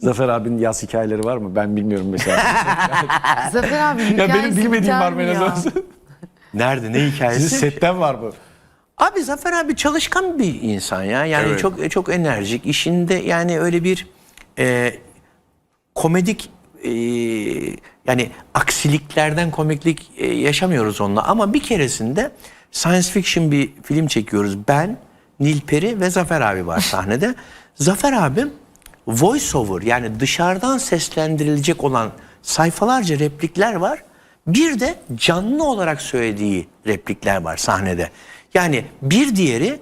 Zafer abinin yaz hikayeleri var mı? Ben bilmiyorum mesela. Zafer abi ya benim bilmediğim var mı en azından? Nerede ne hikayesi? Sizin setten var mı? Abi Zafer abi çalışkan bir insan ya. Yani Evet. çok çok enerjik. İşinde yani öyle bir e, komedik e, yani aksiliklerden komiklik e, yaşamıyoruz onunla. Ama bir keresinde science fiction bir film çekiyoruz. Ben, Nilperi ve Zafer abi var sahnede. Zafer abim voice over yani dışarıdan seslendirilecek olan sayfalarca replikler var. Bir de canlı olarak söylediği replikler var sahnede. Yani bir diğeri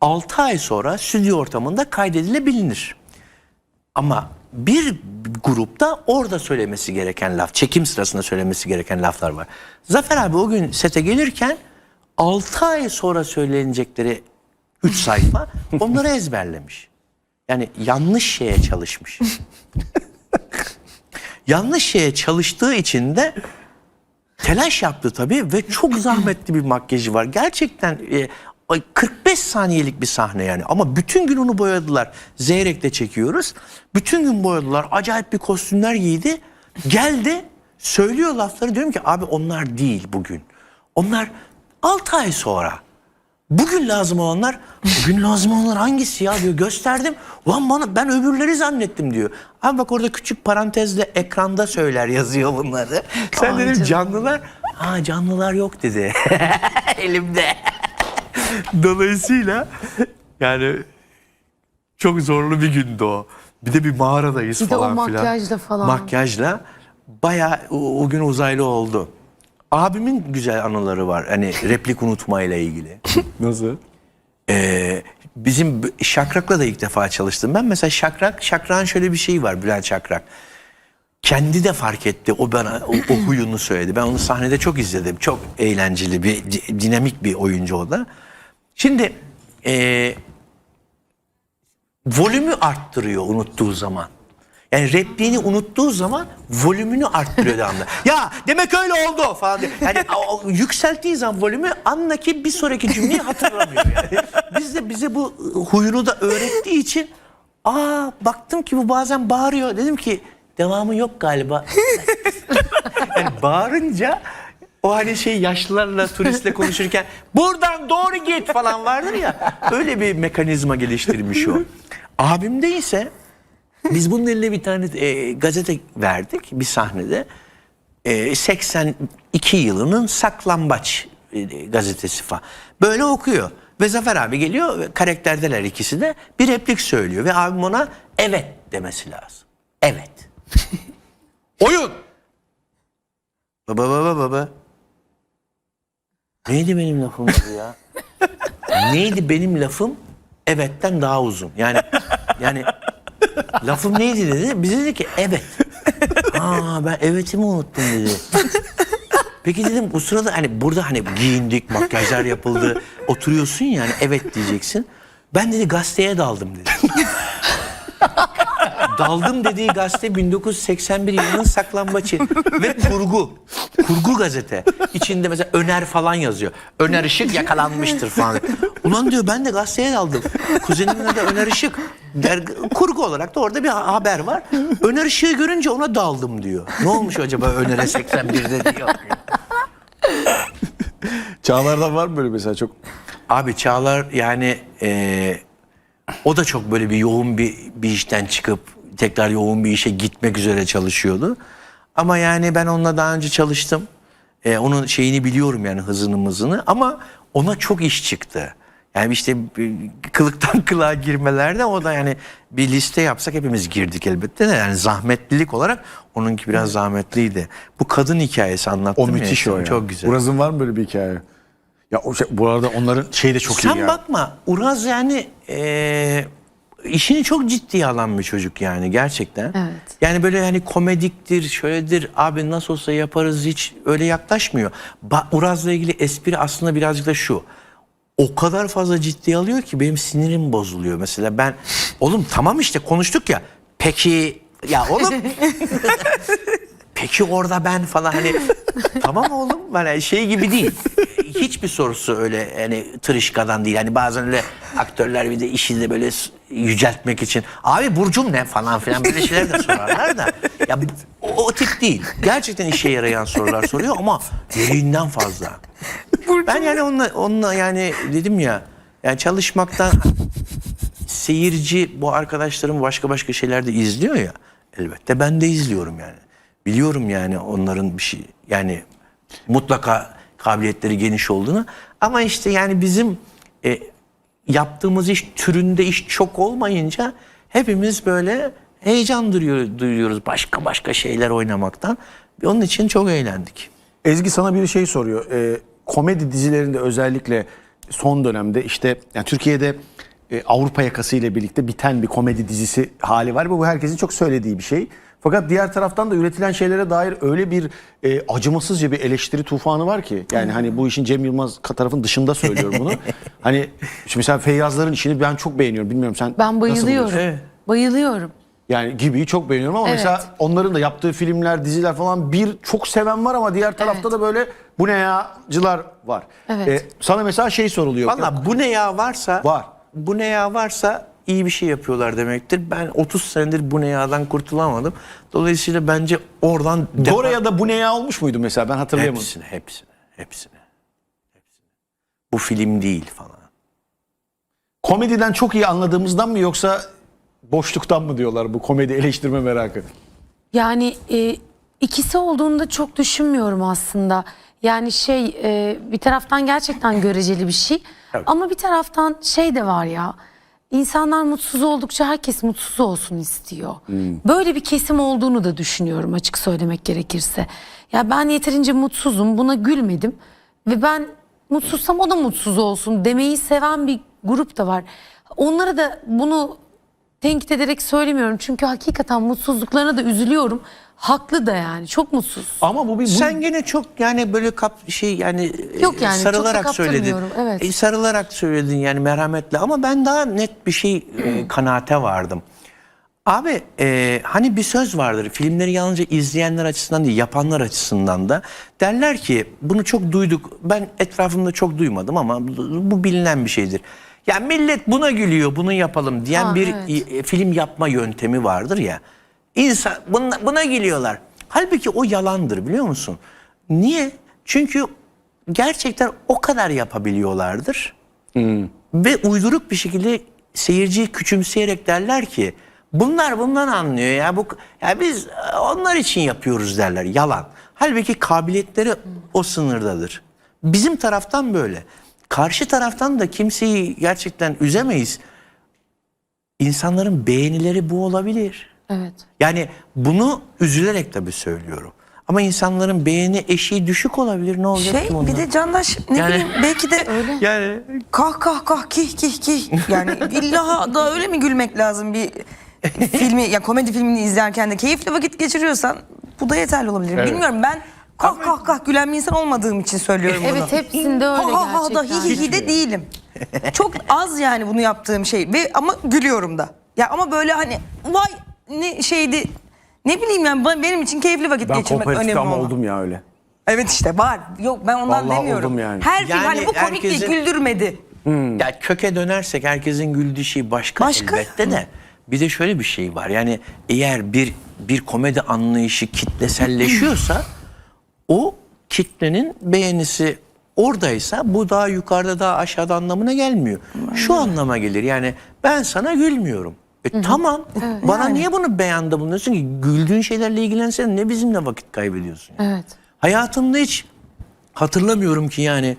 6 ay sonra stüdyo ortamında kaydedilebilir. Ama bir grupta orada söylemesi gereken laf, çekim sırasında söylemesi gereken laflar var. Zafer abi o gün sete gelirken 6 ay sonra söylenecekleri 3 sayfa onları ezberlemiş. Yani yanlış şeye çalışmış. yanlış şeye çalıştığı için de telaş yaptı tabii ve çok zahmetli bir makyajı var. Gerçekten e, ay 45 saniyelik bir sahne yani ama bütün gün onu boyadılar. Zeyrek'te çekiyoruz. Bütün gün boyadılar. Acayip bir kostümler giydi. Geldi söylüyor lafları diyorum ki abi onlar değil bugün. Onlar 6 ay sonra. Bugün lazım olanlar, bugün lazım olanlar hangisi ya diyor. Gösterdim. Ulan bana ben öbürleri zannettim diyor. Abi bak orada küçük parantezle ekranda söyler yazıyor bunları. Sen Ay dedim canım. canlılar. Ha canlılar yok dedi. Elimde. Dolayısıyla yani çok zorlu bir gündü o. Bir de bir mağaradayız Bir de o falan filan. makyajla falan. Makyajla bayağı o, o gün uzaylı oldu. Abimin güzel anıları var. Hani replik unutmayla ilgili. Nasıl? Ee, bizim Şakrak'la da ilk defa çalıştım. Ben mesela Şakrak, Şakrak'ın şöyle bir şeyi var Bülent Şakrak. Kendi de fark etti. O bana o, o huyunu söyledi. Ben onu sahnede çok izledim. Çok eğlenceli bir di- dinamik bir oyuncu o da. Şimdi ee, volümü arttırıyor unuttuğu zaman. Yani repliğini unuttuğu zaman volümünü arttırıyor devamlı. ya demek öyle oldu falan diye. Yani o- o yükselttiği zaman volümü anlaki bir sonraki cümleyi hatırlamıyor yani. Biz de bize bu huyunu da öğrettiği için aa baktım ki bu bazen bağırıyor. Dedim ki devamı yok galiba. yani bağırınca o hani şey yaşlılarla turistle konuşurken buradan doğru git falan vardır ya öyle bir mekanizma geliştirmiş o. Abimde ise biz bunun eline bir tane e, gazete verdik bir sahnede. E, 82 yılının saklambaç e, gazetesi falan. Böyle okuyor. Ve Zafer abi geliyor ve karakterdeler ikisi de bir replik söylüyor. Ve abim ona evet demesi lazım. Evet. Oyun. Baba baba baba. Neydi benim lafım ya? Neydi benim lafım? Evetten daha uzun. Yani yani lafım neydi dedi. Bize dedi ki evet. Aa ben evetimi unuttum dedi. Peki dedim bu sırada hani burada hani giyindik, makyajlar yapıldı. Oturuyorsun yani evet diyeceksin. Ben dedi gazeteye daldım dedi. Daldım dediği gazete 1981 yılının saklambaçı ve kurgu. Kurgu gazete. İçinde mesela Öner falan yazıyor. Öner Işık yakalanmıştır falan. Ulan diyor ben de gazeteye daldım. Kuzenimin adı Öner Işık. Der, kurgu olarak da orada bir ha- haber var. Öner Işık'ı görünce ona daldım diyor. Ne olmuş acaba Öner'e 81'de diyor. Çağlar'dan var mı böyle mesela çok? Abi Çağlar yani e, o da çok böyle bir yoğun bir, bir işten çıkıp tekrar yoğun bir işe gitmek üzere çalışıyordu. Ama yani ben onunla daha önce çalıştım. E, onun şeyini biliyorum yani hızını mızını ama ona çok iş çıktı. Yani işte kılıktan kılığa girmelerde o da yani bir liste yapsak hepimiz girdik elbette de yani zahmetlilik olarak onunki biraz zahmetliydi. Bu kadın hikayesi anlattım O ya müthiş işte, o ya. Çok güzel. Uraz'ın var mı böyle bir hikaye? Ya o şey, bu arada onların şey de çok Sen iyi ya. bakma Uraz yani eee, işini çok ciddiye alan bir çocuk yani gerçekten. Evet. Yani böyle hani komediktir, şöyledir, abi nasıl olsa yaparız hiç öyle yaklaşmıyor. Ba- Uraz'la ilgili espri aslında birazcık da şu. O kadar fazla ciddiye alıyor ki benim sinirim bozuluyor. Mesela ben oğlum tamam işte konuştuk ya. Peki ya oğlum Peki orada ben falan hani tamam oğlum hani şey gibi değil. Hiçbir sorusu öyle yani tırışkadan değil. Hani bazen öyle aktörler bir de işi de böyle yüceltmek için abi burcum ne falan filan böyle şeyler de sorarlar da. Ya bu- o, o tip değil. Gerçekten işe yarayan sorular soruyor ama gereğinden fazla. Ben yani onunla, onunla yani dedim ya yani çalışmaktan seyirci bu arkadaşlarım başka başka şeyler de izliyor ya elbette ben de izliyorum yani. Biliyorum yani onların bir şey yani mutlaka kabiliyetleri geniş olduğunu ama işte yani bizim e, yaptığımız iş türünde iş çok olmayınca hepimiz böyle heyecan duyuyor, duyuyoruz başka başka şeyler oynamaktan. Onun için çok eğlendik. Ezgi sana bir şey soruyor. Ee, komedi dizilerinde özellikle son dönemde işte yani Türkiye'de e, Avrupa yakası ile birlikte biten bir komedi dizisi hali var. Bu herkesin çok söylediği bir şey. Fakat diğer taraftan da üretilen şeylere dair öyle bir e, acımasızca bir eleştiri tufanı var ki. Yani hani bu işin Cem Yılmaz tarafın dışında söylüyorum bunu. hani şimdi mesela Feyyazların işini ben çok beğeniyorum. Bilmiyorum sen Ben bayılıyorum. Evet. Bayılıyorum. Yani Gibi'yi çok beğeniyorum ama Evet. mesela onların da yaptığı filmler, diziler falan bir çok seven var ama diğer tarafta da böyle bu ne ya'cılar var. Evet. Ee, sana mesela şey soruluyor. Valla bu ne ya varsa Var. Bu ne ya varsa iyi bir şey yapıyorlar demektir. Ben 30 senedir bu ne yağdan kurtulamadım. Dolayısıyla bence oradan Oraya da bu ne ya olmuş muydu mesela ben hatırlayamadım. hepsine, hepsine, hepsine, hepsine. Bu film değil falan. Komediden çok iyi anladığımızdan mı yoksa boşluktan mı diyorlar bu komedi eleştirme merakı? Yani e, ikisi olduğunu da çok düşünmüyorum aslında. Yani şey e, bir taraftan gerçekten göreceli bir şey. Evet. Ama bir taraftan şey de var ya. İnsanlar mutsuz oldukça herkes mutsuz olsun istiyor. Böyle bir kesim olduğunu da düşünüyorum açık söylemek gerekirse. Ya ben yeterince mutsuzum, buna gülmedim ve ben mutsuzsam o da mutsuz olsun demeyi seven bir grup da var. Onlara da bunu tenkit ederek söylemiyorum. Çünkü hakikaten mutsuzluklarına da üzülüyorum. Haklı da yani. Çok mutsuz. Ama bu bir bu- Sen gene çok yani böyle kap şey yani Yok e, yani, çok sarılarak söyledin. evet. E, sarılarak söyledin yani merhametle ama ben daha net bir şey e, kanaate vardım. Abi e, hani bir söz vardır filmleri yalnızca izleyenler açısından değil yapanlar açısından da derler ki bunu çok duyduk ben etrafımda çok duymadım ama bu, bu bilinen bir şeydir. Ya millet buna gülüyor bunu yapalım diyen Ha, bir evet. e, film yapma yöntemi vardır ya. İnsan buna, buna gülüyorlar. Halbuki o yalandır biliyor musun? Niye? Çünkü gerçekten o kadar yapabiliyorlardır. Ve uyduruk bir şekilde seyirciyi küçümseyerek derler ki bunlar bundan anlıyor ya bu ya biz e, onlar için yapıyoruz derler. Yalan. Halbuki kabiliyetleri o sınırdadır. Bizim taraftan böyle. Karşı taraftan da kimseyi gerçekten üzemeyiz. İnsanların beğenileri bu olabilir. Evet. Yani bunu üzülerek tabii söylüyorum. Ama insanların beğeni eşiği düşük olabilir. Ne olacak Şey ki bir de Candaş ne Yani- bileyim belki de yani kah kah kah kih kih kih yani illa da öyle mi gülmek lazım bir filmi ya komedi filmini izlerken de keyifli vakit geçiriyorsan bu da yeterli olabilir. Bilmiyorum ben kah kah kah gülen bir insan olmadığım için söylüyorum bunu. Evet hepsinde öyle ha ha ha da hi hi hi de değilim. Çok az yani bunu yaptığım şey ve ama gülüyorum da. Ya ama böyle hani vay ne şeydi ne bileyim yani ben- benim için keyifli vakit ben geçirmek kooperatif önemli ama olan. oldum ya öyle. Evet işte var. Yok ben ondan Vallahi demiyorum. oldum yani. Her film Yani hani bu komik değil herkesin- güldürmedi. Ya köke dönersek herkesin güldüğü şey başka, Başka? elbette de. Bir de şöyle bir şey var. Yani eğer bir bir komedi anlayışı kitleselleşiyorsa o kitlenin beğenisi oradaysa bu daha yukarıda daha aşağıda anlamına gelmiyor. Şu anlama gelir. Yani ben sana gülmüyorum. E tamam. Bana niye bunu beyanda bulunuyorsun ki? Güldüğün şeylerle ilgilensen ne bizimle vakit kaybediyorsun? yani? Evet. Hayatımda hiç hatırlamıyorum ki yani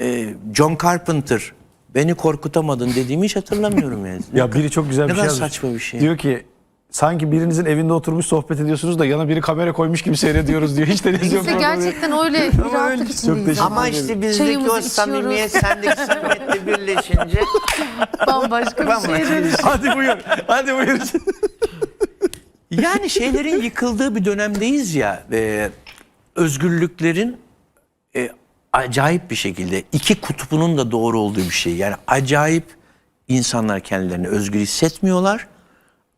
e, John Carpenter beni korkutamadın dediğimi hiç hatırlamıyorum yani. Ya biri çok güzel ne bir şey kadar yazmış. saçma bir şey. Diyor ki sanki birinizin evinde oturmuş sohbet ediyorsunuz da yana biri kamera koymuş gibi seyrediyoruz diyor. Hiç televizyon Biz de programı yok. gerçekten öyle bir rahatlık Çok içindeyiz. teşekkür Ama işte bizdeki Çayımızı o içiyoruz. samimiyet sendeki samimiyetle birleşince Bambaşka bir şey dönüş. Hadi buyur. Hadi buyur. yani şeylerin yıkıldığı bir dönemdeyiz ya e, özgürlüklerin e, acayip bir şekilde iki kutbunun da doğru olduğu bir şey. Yani acayip insanlar kendilerini özgür hissetmiyorlar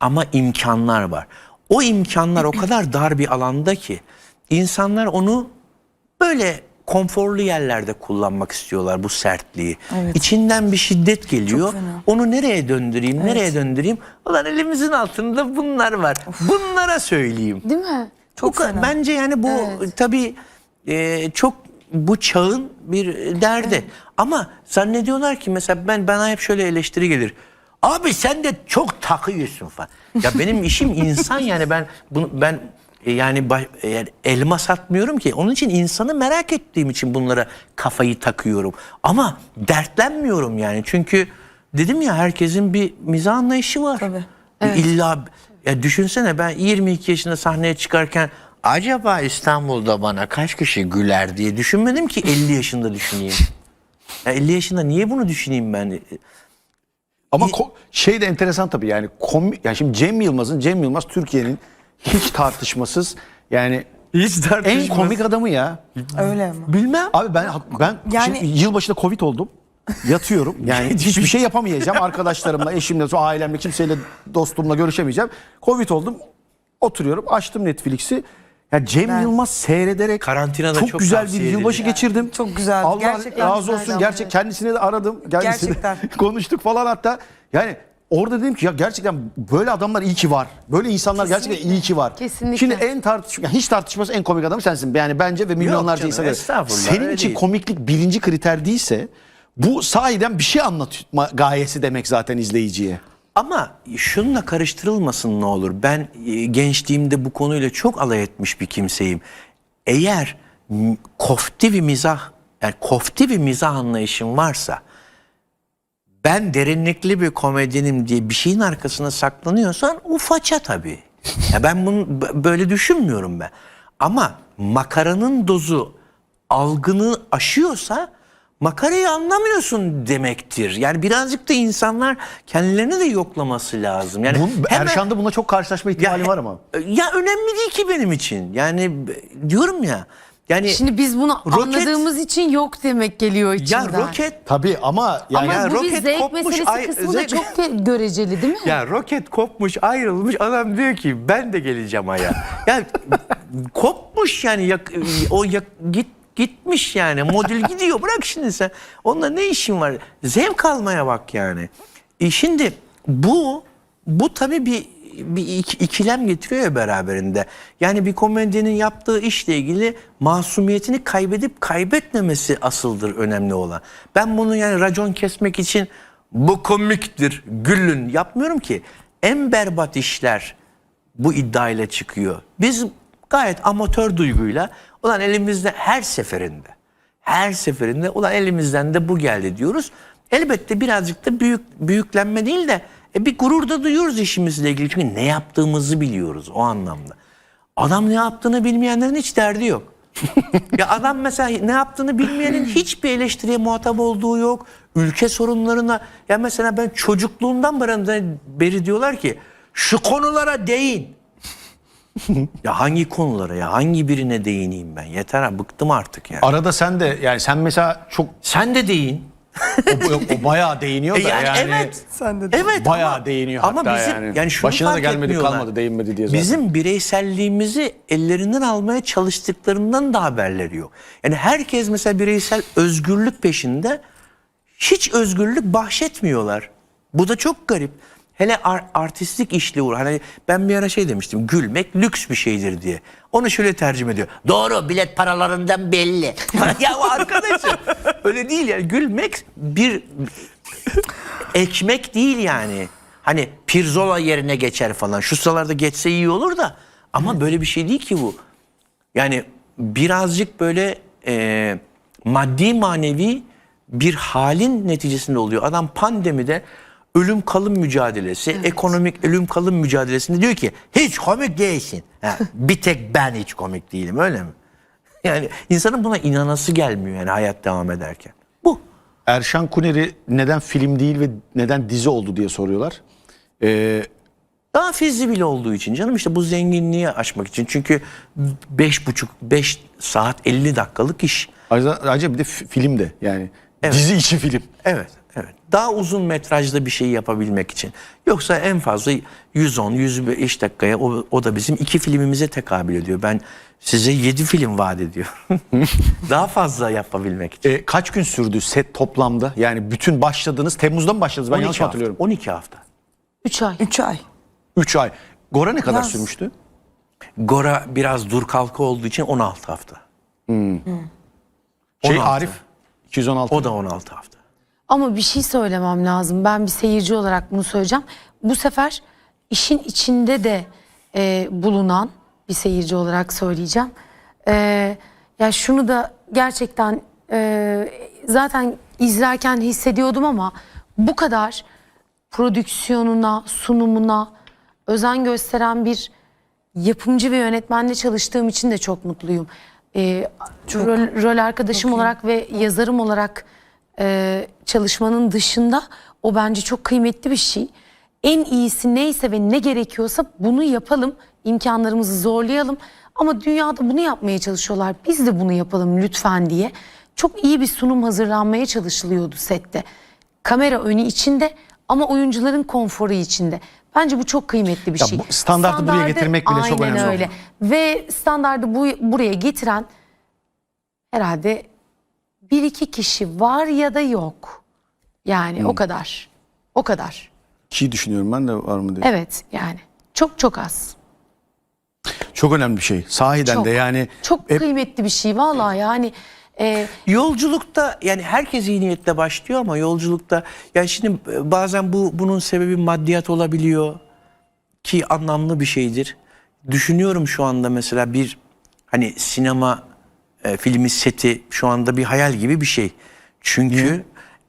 ama imkanlar var. O imkanlar o kadar dar bir alanda ki insanlar onu böyle konforlu yerlerde kullanmak istiyorlar bu sertliği. İçinden bir şiddet geliyor. Onu nereye döndüreyim, nereye döndüreyim? Ulan elimizin altında bunlar var. Bunlara söyleyeyim. Değil mi? Çok bence yani bu tabii e, çok bu çağın bir derdi. Ama zannediyorlar ki mesela ben bana hep şöyle eleştiri gelir. Abi sen de çok takıyorsun falan. Ya benim işim insan yani ben bunu ben e, yani baş- e, yani elma satmıyorum ki. Onun için insanı merak ettiğim için bunlara kafayı takıyorum. Ama dertlenmiyorum yani. Çünkü dedim ya herkesin bir mizah anlayışı var. Tabii. İlla ya düşünsene ben 22 yaşında sahneye çıkarken acaba İstanbul'da bana kaç kişi güler diye düşünmedim ki 50 yaşında düşüneyim. Ya 50 yaşında niye bunu düşüneyim ben? Ama ko- şey de enteresan tabii yani komi yani şimdi Cem Yılmaz'ın Cem Yılmaz Türkiye'nin hiç tartışmasız yani Hiç en komik adamı ya. Öyle ama. Bilmem. Abi ben ben Yani- şimdi yılbaşında Covid oldum. Yatıyorum. Yani hiçbir şey yapamayacağım. Arkadaşlarımla, eşimle, sonra ailemle, kimseyle, dostumla görüşemeyeceğim. Covid oldum. Oturuyorum. Açtım Netflix'i. Ya Cem Yılmaz seyrederek Karantinada çok, çok güzel bir tavsiye yılbaşı edilir. geçirdim. Çok güzeldi. Allah Gerçekten razı güzeldi olsun. ama Gerçek evet. kendisine de aradım. Kendisine Gerçekten. konuştuk falan hatta. Yani orada dedim ki ya gerçekten böyle adamlar iyi ki var. Böyle insanlar gerçekten iyi ki var. Kesinlikle. Şimdi en tartışma hiç tartışması en komik adamı sensin. Yani bence ve milyonlarca canım, insan. estağfurullah, Senin öyle için değil. komiklik birinci kriter değilse bu sahiden bir şey anlatma gayesi demek zaten izleyiciye. Ama şununla karıştırılmasın ne olur. Ben e, gençliğimde bu konuyla çok alay etmiş bir kimseyim. Eğer kofti bir mizah, yani kofti bir mizah anlayışın varsa ben derinlikli bir komedyenim diye bir şeyin arkasına saklanıyorsan o faça tabii. Ya ben bunu böyle düşünmüyorum ben. Ama makaranın dozu algını aşıyorsa makarayı anlamıyorsun demektir. Yani birazcık da insanlar kendilerini de yoklaması lazım. Yani Bun, hemen- Erşan'da buna çok karşılaşma ihtimali var ama. ya önemli değil ki benim için. Yani diyorum ya. Yani Şimdi biz bunu Roket- anladığımız için yok demek geliyor ya içinden. roket Tabii ama yani Ama Ya bu bir roket zevk kopmuş, meselesi ay- kısmı da zevk- çok göreceli değil mi? Ya roket kopmuş ayrılmış adam diyor ki ben de geleceğim aya. ya kopmuş yani yak- o yak- git gitmiş yani modül gidiyor bırak şimdi sen. Onunla ne işin var? Zevk almaya bak yani. E şimdi bu bu tabii bir bir ik- ikilem getiriyor ya beraberinde. Yani bir komedyenin yaptığı işle ilgili masumiyetini kaybedip kaybetmemesi asıldır önemli olan. Ben bunu yani racon kesmek için bu komiktir, gülün yapmıyorum ki. En berbat işler bu iddiayla çıkıyor. Biz gayet amatör duyguyla ulan elimizde her seferinde her seferinde ulan elimizden de bu geldi diyoruz. Elbette birazcık da büyük büyüklenme değil de e, bir gurur da duyuyoruz işimizle ilgili. Çünkü ne yaptığımızı biliyoruz o anlamda. Adam ne yaptığını bilmeyenlerin hiç derdi yok. ya adam mesela ne yaptığını bilmeyenin hiçbir eleştiriye muhatap olduğu yok. Ülke sorunlarına ya mesela ben çocukluğumdan beri, beri diyorlar ki şu konulara değin. ya hangi konulara ya hangi birine değineyim ben yeter ha bıktım artık ya. arada sen de yani sen mesela çok Sen de değin. o, o bayağı değiniyor da E yani, yani, evet. Sen de Evet bayağı ama, değiniyor ama hatta bizim, yani. yani. şunu Başına da fark gelmedi etmiyorlar. kalmadı değinmedi diye zaten. Bizim bireyselliğimizi ellerinden almaya çalıştıklarından da haberleri yok. Yani herkes mesela bireysel özgürlük peşinde hiç özgürlük bahşetmiyorlar. Bu da çok garip. Hele ar- artistlik işle uğra. Hani ben bir ara şey demiştim. Gülmek lüks bir şeydir diye. Onu şöyle tercüme ediyor. Doğru bilet paralarından belli. ya arkadaşım öyle değil yani. Gülmek bir ekmek değil yani. Hani pirzola yerine geçer falan. Şu sıralarda geçse iyi olur da. Ama böyle bir şey değil ki bu. Yani birazcık böyle e, maddi manevi bir halin neticesinde oluyor. Adam pandemide ölüm kalım mücadelesi, ekonomik ölüm kalım mücadelesinde diyor ki hiç komik değilsin. Ha, bir tek ben hiç komik değilim öyle mi? Yani insanın buna inanası gelmiyor yani hayat devam ederken. Bu. Erşan Kuner'i neden film değil ve neden dizi oldu diye soruyorlar. Ee, Daha fizibil olduğu için canım işte bu zenginliği aşmak için. Çünkü beş buçuk, beş saat 50 dakikalık iş. ayrıca, ayrıca bir de film de yani Dizi içi film. Evet, evet. Daha uzun metrajda bir şey yapabilmek için. Yoksa en fazla 110, 105 dakikaya o, o da bizim iki filmimize tekabül ediyor. Ben size 7 film vaat ediyorum. Daha fazla yapabilmek için. E, kaç gün sürdü set toplamda? Yani bütün başladınız. Temmuz'da mı başladınız? Ben 12 yanlış hafta, hatırlıyorum? 12 hafta. 3 ay. 3 ay. 3 ay. Gora ne kadar Yaz. sürmüştü? Gora biraz dur kalka olduğu için 16 hafta. Şey 16. Arif 216. O da 16 hafta. Ama bir şey söylemem lazım. Ben bir seyirci olarak bunu söyleyeceğim. Bu sefer işin içinde de e, bulunan bir seyirci olarak söyleyeceğim. E, ya şunu da gerçekten e, zaten izlerken hissediyordum ama bu kadar prodüksiyonuna, sunumuna özen gösteren bir yapımcı ve yönetmenle çalıştığım için de çok mutluyum. Ee, rol, rol arkadaşım olarak ve yazarım olarak e, çalışmanın dışında o bence çok kıymetli bir şey. En iyisi neyse ve ne gerekiyorsa bunu yapalım, imkanlarımızı zorlayalım. Ama dünyada bunu yapmaya çalışıyorlar. Biz de bunu yapalım lütfen diye. Çok iyi bir sunum hazırlanmaya çalışılıyordu sette. Kamera önü içinde ama oyuncuların konforu içinde. Bence bu çok kıymetli bir Ya şey. bu standartı buraya getirmek bile çok aynen önemli öyle. Ve standardı bu, buraya getiren herhalde bir iki kişi var ya da yok. Yani Hmm. o kadar. O kadar. Ki düşünüyorum ben de var mı diye. Evet yani. Çok çok az. Çok önemli bir şey. Sahiden Çok. de yani Çok hep- kıymetli bir şey vallahi yani. E, Yolculukta yani herkes iyi niyetle başlıyor ama yolculukta yani şimdi e, bazen bu bunun sebebi maddiyat olabiliyor ki anlamlı bir şeydir. Düşünüyorum şu anda mesela bir hani sinema e, filmi seti şu anda bir hayal gibi bir şey. Çünkü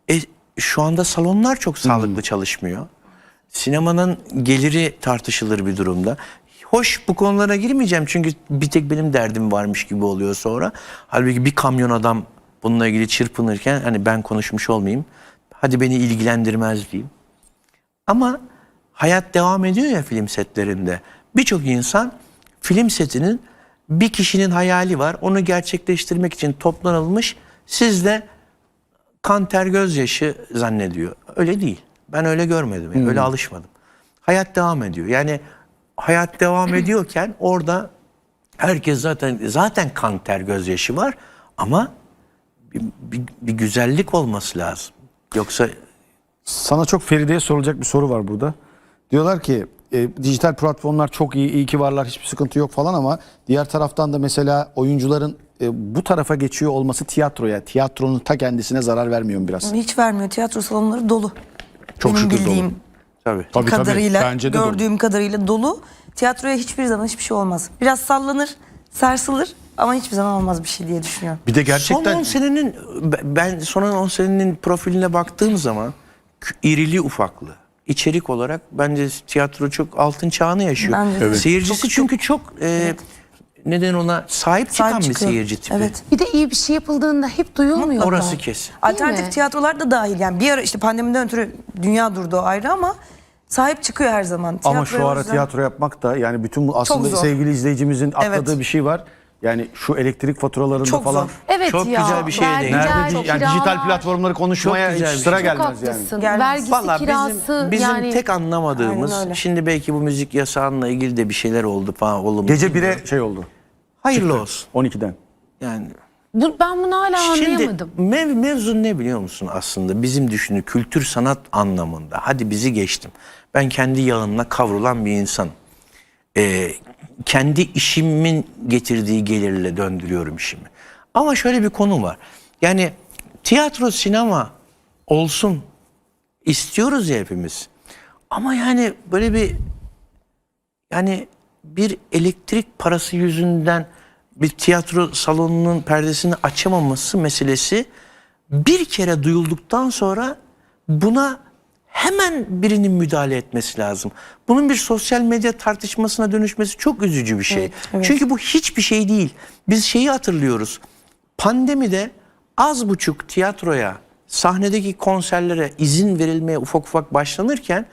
e, şu anda salonlar çok sağlıklı çalışmıyor. Sinemanın geliri tartışılır bir durumda. Hoş bu konulara girmeyeceğim çünkü bir tek benim derdim varmış gibi oluyor sonra. Halbuki bir kamyon adam bununla ilgili çırpınırken hani ben konuşmuş olmayayım. Hadi beni ilgilendirmez diyeyim. Ama hayat devam ediyor ya film setlerinde. Birçok insan film setinin bir kişinin hayali var. Onu gerçekleştirmek için toplanılmış. Siz de kan ter gözyaşı zannediyor. Öyle değil. Ben öyle görmedim. yani, Öyle alışmadım. Hayat devam ediyor. Yani hayat devam ediyorken orada herkes zaten zaten kan ter gözyaşı var ama bir, bir, bir güzellik olması lazım. Yoksa Sana çok Feride'ye sorulacak bir soru var burada. Diyorlar ki e, dijital platformlar çok iyi, iyi ki varlar, hiçbir sıkıntı yok falan ama diğer taraftan da mesela oyuncuların e, bu tarafa geçiyor olması tiyatroya, tiyatronun ta kendisine zarar vermiyor mu biraz? Hiç vermiyor. Tiyatro salonları dolu. Çok Benim şükür dolu. bildiğim tabii. Tabii, tabii. kadarıyla, Bence de dolu. gördüğüm kadarıyla dolu. Tiyatroya hiçbir zaman hiçbir şey olmaz. Biraz sallanır, sarsılır ama hiçbir zaman olmaz bir şey diye düşünüyorum. Bir de gerçekten Son 10 senenin ben son 10 senenin profiline baktığım zaman irili ufaklı içerik olarak bence tiyatro çok altın çağını yaşıyor. Bence. Evet. Seyircisi Çok- çünkü çok e, neden ona sahip çıkan Sahip bir çıkıyor. seyirci tipi. Evet. bir de iyi bir şey yapıldığında hep duyulmuyor. Orası mu? kesin. Alternatif mi? tiyatrolar da dahil. Yani bir ara işte pandemiden ötürü dünya durdu o ayrı ama sahip çıkıyor her zaman. ama şu ara yüzden- tiyatro yapmak da yani bütün aslında sevgili izleyicimizin atladığı Evet. bir şey var. Yani şu elektrik faturalarında Çok falan zor. Evet Çok ya. güzel bir şeye değindin. nerede di- yani kiralar. dijital platformları konuşmaya Çok güzel bir sıra şey. Çok gelmez yani. haklısın. Gelmez. Vergisi, Valla kirası bizim, bizim yani. tek anlamadığımız Aynen öyle. şimdi belki bu müzik yasağıyla ilgili de bir şeyler oldu falan olumlu. Gece bilmiyorum. 1'e şey oldu. hayırlı olsun. 12'den. Yani Bu, ben bunu hala Şimdi anlayamadım. mev, mevzu ne biliyor musun aslında? Bizim düşünü kültür sanat anlamında. Hadi bizi geçtim. Ben kendi yağınla kavrulan bir insan. Ee, kendi işimin getirdiği gelirle döndürüyorum işimi. Ama şöyle bir konu var. Yani tiyatro, sinema olsun istiyoruz ya hepimiz. Ama yani böyle bir yani bir elektrik parası yüzünden bir tiyatro salonunun perdesini açamaması meselesi bir kere duyulduktan sonra buna hemen birinin müdahale etmesi lazım. Bunun bir sosyal medya tartışmasına dönüşmesi çok üzücü bir şey. Çünkü bu hiçbir şey değil. Biz şeyi hatırlıyoruz. Pandemide az buçuk tiyatroya, sahnedeki konserlere izin verilmeye ufak ufak başlanırken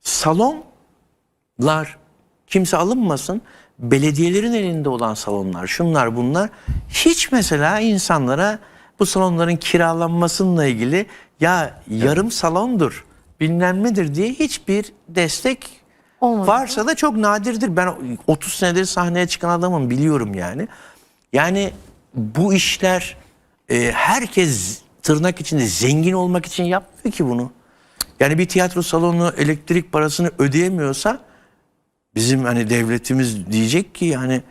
salonlar kimse alınmasın. Belediyelerin elinde olan salonlar, şunlar bunlar hiç mesela insanlara bu salonların kiralanmasıyla ilgili ya yarım salondur bilmem nedir diye hiçbir destek Olmadı. varsa da çok nadirdir. Ben 30 senedir sahneye çıkan adamım biliyorum yani. Yani bu işler e, herkes tırnak içinde zengin olmak için yapmıyor ki bunu. Yani bir tiyatro salonu elektrik parasını ödeyemiyorsa bizim hani devletimiz diyecek ki yani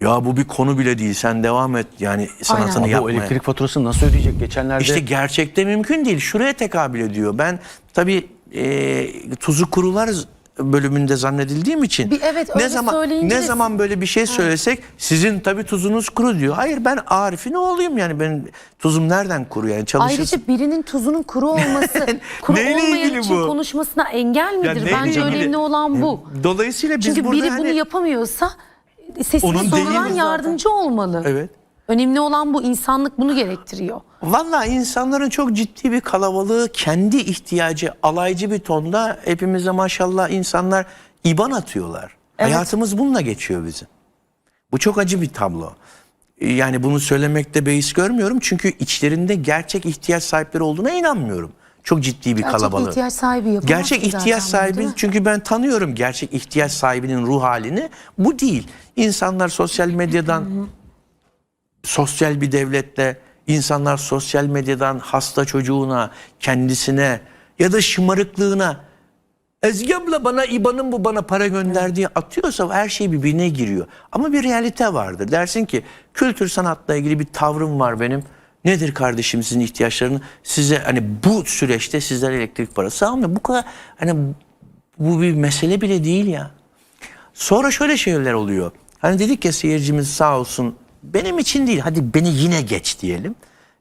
ya bu bir konu bile değil sen devam et yani sanatını bu yapmaya. elektrik faturasını nasıl ödeyecek? Geçenlerde İşte gerçekte mümkün değil. Şuraya tekabül ediyor. Ben tabii e, tuzu kurular bölümünde zannedildiğim için Bir- evet, ne zaman ne de- zaman böyle bir şey söylesek sizin tabii tuzunuz kuru diyor. Hayır ben Arif'in oğluyum yani benim tuzum nereden kuru yani çalışırsın. Ayrıca birinin tuzunun kuru olması, kuru Neyle olmayan için bu? konuşmasına engel midir? neyle Bence ilgili? önemli olan bu. Dolayısıyla biz Çünkü burada biri hani- bunu yapamıyorsa sesini Onun sorulan değiliz zaten. yardımcı olmalı. Evet. Önemli olan bu. insanlık bunu gerektiriyor. Vallahi insanların çok ciddi bir kalabalığı kendi ihtiyacı alaycı bir tonda hepimize maşallah insanlar iban atıyorlar. Hayatımız bununla geçiyor bizim. Bu çok acı bir tablo. Yani bunu söylemekte beis görmüyorum çünkü içlerinde gerçek ihtiyaç sahipleri olduğuna inanmıyorum. Çok ciddi bir Gerçek kalabalık. ihtiyaç sahibi yapamaz Gerçek ihtiyaç sahibi çünkü ben tanıyorum gerçek ihtiyaç sahibinin ruh halini. Bu değil. İnsanlar sosyal medyadan sosyal bir devlette insanlar sosyal medyadan hasta çocuğuna, kendisine ya da şımarıklığına Ezgi abla bana İBAN'ın bu bana para gönder diye atıyorsa her şey birbirine giriyor. Ama bir realite vardır. Dersin ki kültür sanatla ilgili bir tavrım var benim. Nedir kardeşim sizin ihtiyaçlarını? Size hani bu süreçte sizler elektrik parası almıyor. Bu kadar hani bu bir mesele bile değil ya. Sonra şöyle şeyler oluyor. Hani dedik ya seyircimiz sağ olsun. Benim için değil. Hadi beni yine geç diyelim.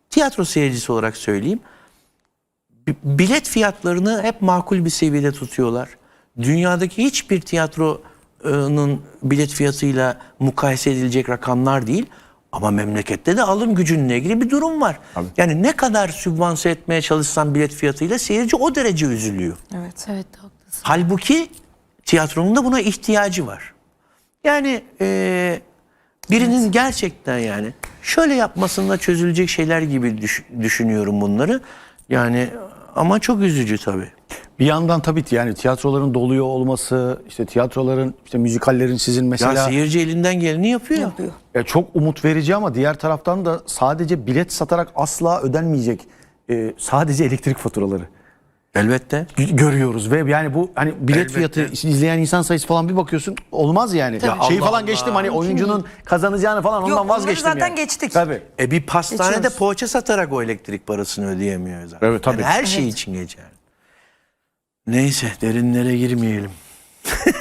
Tiyatro seyircisi olarak söyleyeyim. Bilet fiyatlarını hep makul bir seviyede tutuyorlar. Dünyadaki hiçbir tiyatronun bilet fiyatıyla mukayese edilecek rakamlar değil. Ama memlekette de alım gücünle ilgili bir durum var. Yani ne kadar sübvanse etmeye çalışsan bilet fiyatıyla seyirci o derece üzülüyor. Evet. Evet haklısın. Halbuki tiyatronun da buna ihtiyacı var. Yani e, birinin gerçekten yani şöyle yapmasında çözülecek şeyler gibi düş- düşünüyorum bunları. Yani ama çok üzücü tabii. Bir yandan tabii ki yani tiyatroların doluyor olması, işte tiyatroların, işte müzikallerin sizin Ya mesela seyirci elinden geleni yapıyor. Yapıyor. Ya çok umut verici ama diğer taraftan da sadece bilet satarak asla ödenmeyecek e, sadece elektrik faturaları Elbette. gö- görüyoruz ve yani bu hani bilet Elbette. fiyatı izleyen insan sayısı falan bir bakıyorsun olmaz yani. Tabii. Şeyi Allah falan Allah. geçtim hani oyuncunun kazanacağını falan ondan Yok, onları vazgeçtim zaten yani. geçtik. Tabii. E bir pastanede Geçiyoruz. poğaça satarak o elektrik parasını ödeyemiyor zaten. Evet, tabii. Yani her şey için geçer. Neyse derinlere girmeyelim.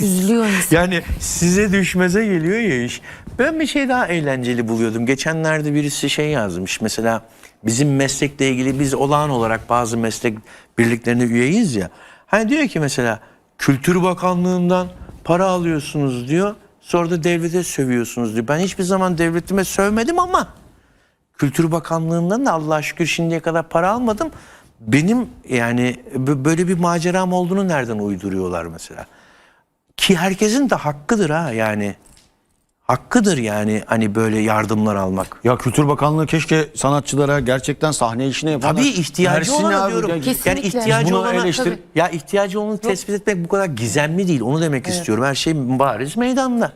Üzülüyor insan. Yani size düşmeze geliyor ya iş. Ben bir şey daha eğlenceli buluyordum. Geçenlerde birisi şey yazmış. Mesela bizim meslekle ilgili biz olağan olarak bazı meslek birliklerine üyeyiz ya. Hani diyor ki mesela Kültür Bakanlığı'ndan para alıyorsunuz diyor. Sonra da devlete sövüyorsunuz diyor. Ben hiçbir zaman devletime sövmedim ama Kültür Bakanlığı'ndan da Allah'a şükür şimdiye kadar para almadım. Benim yani böyle bir maceram olduğunu nereden uyduruyorlar mesela? Ki herkesin de hakkıdır ha yani. Hakkıdır yani hani böyle yardımlar almak. Ya Kültür Bakanlığı keşke sanatçılara gerçekten sahne işine yapanlar Tabii ihtiyacı olana abi. diyorum. Ya- Yani Kesinlikle. ihtiyacı Bunu olana eleştir- ya ihtiyacı olanı tespit etmek bu kadar gizemli değil. Onu demek istiyorum. Her şey bariz meydanda.